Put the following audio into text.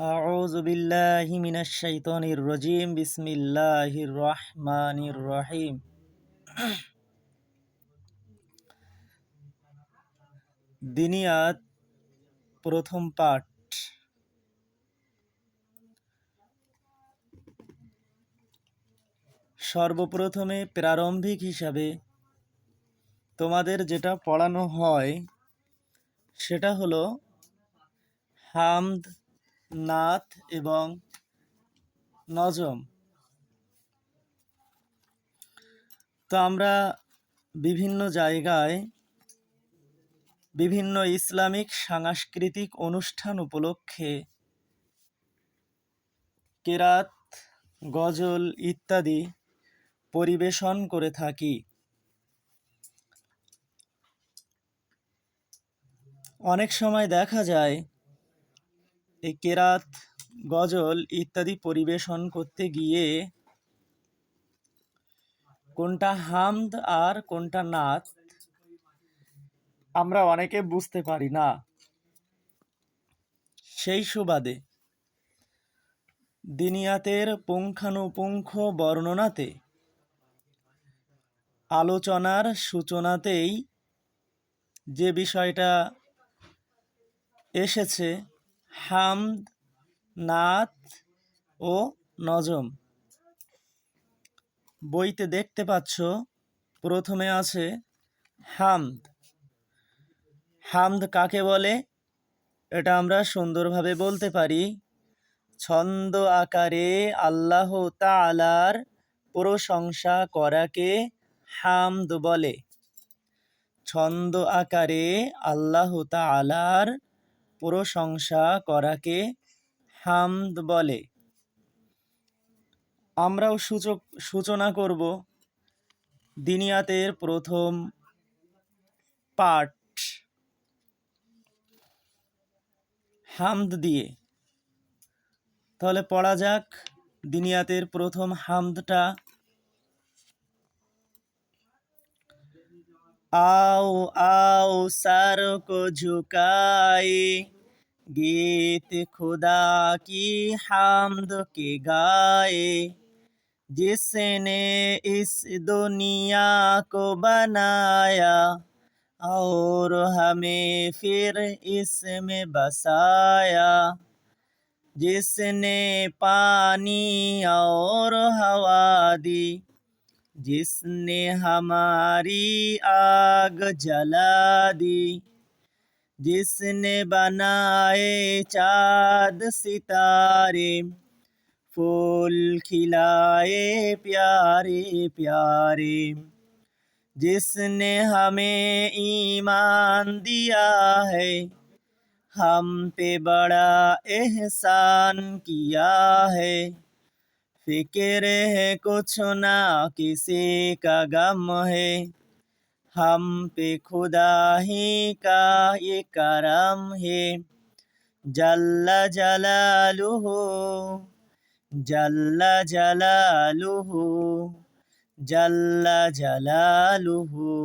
أعوذ بالله من الشيطان الرجيم بسم الله الرحمن الرحيم দিনিয়াত প্রথম পাঠ সর্বপ্রথমে প্রারম্ভিক হিসাবে তোমাদের যেটা পড়ানো হয় সেটা হলো হামদ নাথ এবং নজম। তো আমরা বিভিন্ন জায়গায় বিভিন্ন ইসলামিক সাংস্কৃতিক অনুষ্ঠান উপলক্ষে কেরাত, গজল ইত্যাদি পরিবেশন করে থাকি। অনেক সময় দেখা যায় কেরাত গজল ইত্যাদি পরিবেশন করতে গিয়ে কোনটা হামদ আর কোনটা নাচ আমরা অনেকে বুঝতে পারি না। সেই সুবাদে দিনিয়াতের পুঙ্খানুপুঙ্খ বর্ণনাতে, আলোচনার সূচনাতেই যে বিষয়টা এসেছে হামদ নাত ও নজম। বইতে দেখতে পাচ্ছ, প্রথমে আছে হামদ। হামদ কাকে বলে? এটা আমরা সুন্দরভাবে বলতে পারি, ছন্দ আকারে আল্লাহ তালার প্রশংসা করাকে হামদ বলে। ছন্দ আকারে আল্লাহ তালার প্রশংসা করাকে হামদ বলে। আমরাও সূচক, সূচনা করব দিনিয়াতের প্রথম পাঠ। হামদ দিয়ে। তাহলে পড়া যাক, দিনিয়াতের প্রথম হামদটা आओ आओ सर को झुकाए गीत खुदा की हामद के गाए जिसने इस दुनिया को बनाया और हमें फिर इसमें बसाया जिसने पानी और हवा दी जिसने हमारी आग जला दी, जिसने बनाए चाँद सितारे, फूल खिलाए प्यारे प्यारे, जिसने हमें ईमान दिया है, हम पे बड़ा एहसान किया है। फिक्र है कुछ ना किसी का गम है हम पे खुदा ही का ये करम है जल्ला जलालुहु जल्ला जलालुहु जल्ला जलालुहु